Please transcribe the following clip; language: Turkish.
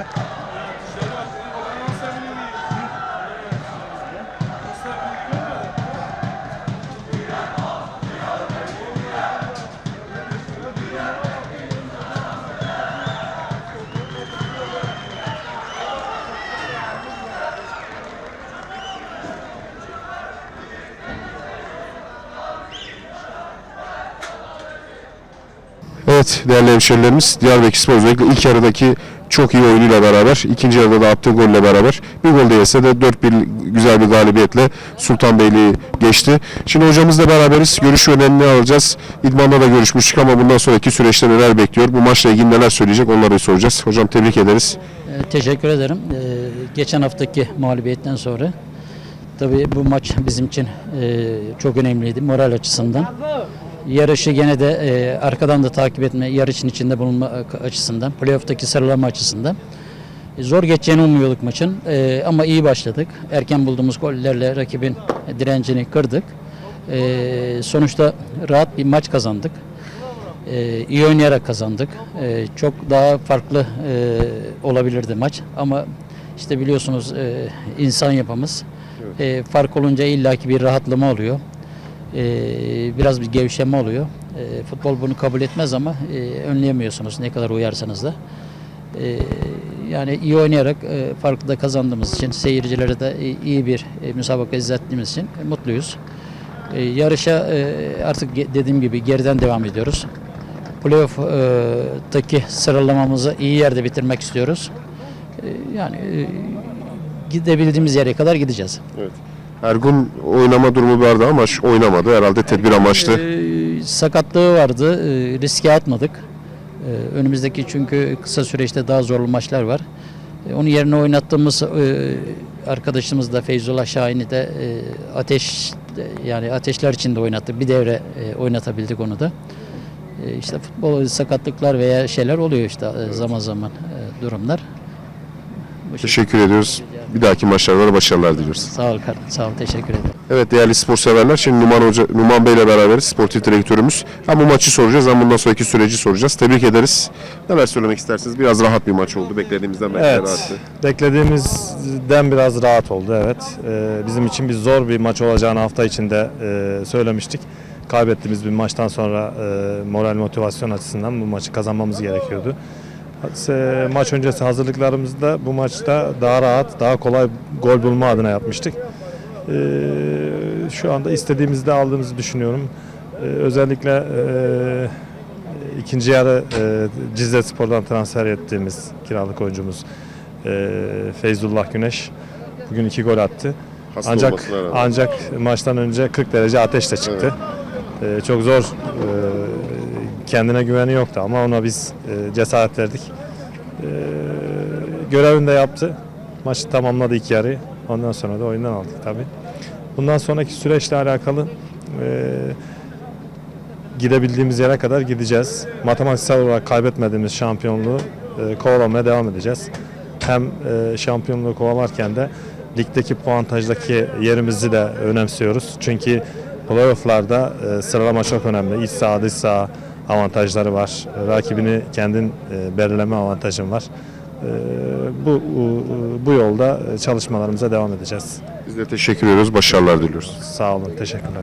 Huh? Evet değerli hemşerilerimiz Diyarbakır Spor özellikle ilk yarıdaki çok iyi oyunuyla beraber ikinci yarıda da attığı golle beraber bir gol de yese de 4-1 güzel bir galibiyetle Sultanbeyli'yi geçti. Şimdi hocamızla beraberiz. Görüş önemli alacağız. İdmanla da görüşmüştük ama bundan sonraki süreçte neler bekliyor? Bu maçla ilgili neler söyleyecek onları soracağız. Hocam tebrik ederiz. Ee, Teşekkür ederim. Ee, Geçen haftaki mağlubiyetten sonra tabii bu maç bizim için e, çok önemliydi moral açısından. Yarışı gene de e, arkadan da takip etme, yarışın içinde bulunma açısından, playoff'taki sıralama açısından. E, Zor geçeceğini umuyorduk maçın E, ama iyi başladık. Erken bulduğumuz gollerle rakibin direncini kırdık. E, sonuçta rahat bir maç kazandık. Ee, iyi oynayarak kazandık. Ee, çok daha farklı e, olabilirdi maç ama işte biliyorsunuz e, insan yapımız. E, fark olunca illaki bir rahatlama oluyor. E, biraz bir gevşeme oluyor. E, futbol bunu kabul etmez ama e, önleyemiyorsunuz ne kadar uyarsanız da. E, yani iyi oynayarak e, farklı da kazandığımız için seyircilere de e, iyi bir e, müsabaka izlettiğimiz için e, mutluyuz. E, yarışa e, artık dediğim gibi geriden devam ediyoruz. Playoff'taki sıralamamızı iyi yerde bitirmek istiyoruz. E, yani e, gidebildiğimiz yere kadar gideceğiz. Ergun oynama durumu vardı ama oynamadı. Herhalde tedbir amaçlı. E, sakatlığı vardı. E, riske atmadık. E, önümüzdeki çünkü kısa süreçte daha zorlu maçlar var. E, onun yerine oynattığımız e, arkadaşımız da Feyzullah Şahin'i de e, ateş yani ateşler içinde oynattı. Bir devre e, oynatabildik onu da. E, işte futbol sakatlıklar veya şeyler oluyor işte e, zaman zaman e, durumlar. Bu. Teşekkür ediyoruz. Bir dahaki maçlarda da başarılar diliyoruz. Sağ ol kardeşim. Sağ ol. Teşekkür ederim. Evet değerli spor severler. Şimdi Numan Hoca, Numan Bey ile beraberiz. Sportif direktörümüz. Hem bu maçı soracağız hem bundan sonraki süreci soracağız. Tebrik ederiz. Neler söylemek istersiniz? Biraz rahat bir maç oldu. Beklediğimizden belki Evet, rahattı. beklediğimizden biraz rahat oldu evet. Ee, bizim için bir zor bir maç olacağını hafta içinde e, söylemiştik. Kaybettiğimiz bir maçtan sonra e, moral motivasyon açısından bu maçı kazanmamız gerekiyordu. Maç öncesi hazırlıklarımızda bu maçta daha rahat, daha kolay gol bulma adına yapmıştık. E, şu anda istediğimizde aldığımızı düşünüyorum. E, özellikle e, ikinci yarı e, Cizre Spor'dan transfer ettiğimiz kiralık oyuncumuz e, Feyzullah Güneş bugün iki gol attı. Hasta ancak ancak maçtan önce 40 derece ateşle çıktı. E, çok zor kendine güveni yoktu ama ona biz e, cesaret verdik. E, görevini de yaptı. Maçı tamamladı iki yarı. Ondan sonra da oyundan aldık tabii. Bundan sonraki süreçle alakalı e, gidebildiğimiz yere kadar gideceğiz. Matematiksel olarak kaybetmediğimiz şampiyonluğu e, kovalamaya devam edeceğiz. Hem şampiyonluğu kovalarken de ligdeki puantajdaki yerimizi de önemsiyoruz. Çünkü playofflarda e, sıralama çok önemli. İç saha dış saha avantajları var. Rakibini kendin e, belirleme avantajın var. E, bu bu- bu yolda çalışmalarımıza devam edeceğiz. Biz de teşekkür ediyoruz. Başarılar diliyoruz. Sağ olun, teşekkürler.